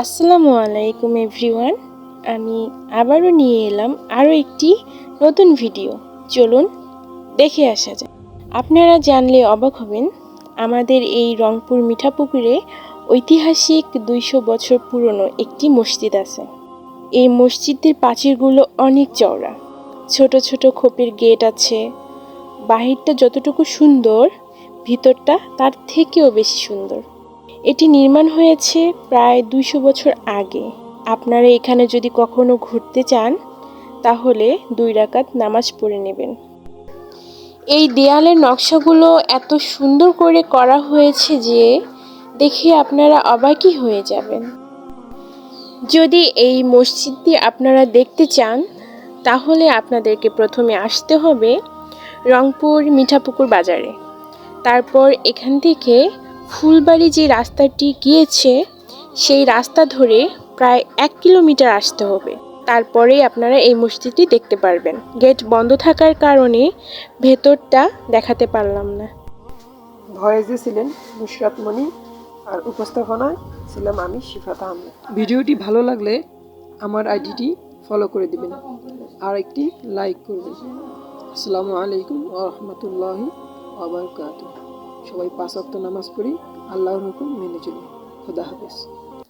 আসসালামু আলাইকুম এভরিওয়ান, আমি আবারও নিয়ে এলাম আরও একটি নতুন ভিডিও। চলুন দেখে আসা যায় আপনারা জানলে অবাক হবেন, আমাদের এই রংপুর মিঠাপুকুরে ঐতিহাসিক দুইশো বছর পুরনো একটি মসজিদ আছে। এই মসজিদের প্রাচীরগুলো অনেক চওড়া। ছোট ছোট খোপের গেট আছে। বাহিরটা যতটুকু সুন্দর, ভিতরটা তার থেকেও বেশি সুন্দর। এটি নির্মাণ হয়েছে প্রায় দুইশো বছর আগে। আপনারা এখানে যদি কখনো ঘুরতে চান, তাহলে দুই রাকাত নামাজ পড়ে নেবেন। এই দেয়ালের নকশাগুলো এত সুন্দর করে করা হয়েছে যে দেখে আপনারা অবাকই হয়ে যাবেন। যদি এই মসজিদটি আপনারা দেখতে চান, তাহলে আপনাদেরকে প্রথমে আসতে হবে রংপুর মিঠাপুকুর বাজারে। তারপর এখান থেকে ফুলবাড়ি যে রাস্তাটি গিয়েছে সেই রাস্তা ধরে প্রায় এক কিলোমিটার আসতে হবে। তারপরেই আপনারা এই মসজিদটি দেখতে পারবেন। গেট বন্ধ থাকার কারণে ভেতরটা দেখাতে পারলাম না। ভয়েসে ছিলেন নুসরাত মণি আর উপস্থাপনায় ছিলাম আমি শিফাত আহমেদ। ভিডিওটি ভালো লাগলে আমার আইডিটি ফলো করে দিবেন আর একটি লাইক করবেন। আসসালামু আলাইকুম রহমতুল্লাহি আবার সবাই পাঁচ অক্ট নামাজ পড়ি আল্লাহর হুকুম মেনে চলি। খোদা হাফেজ।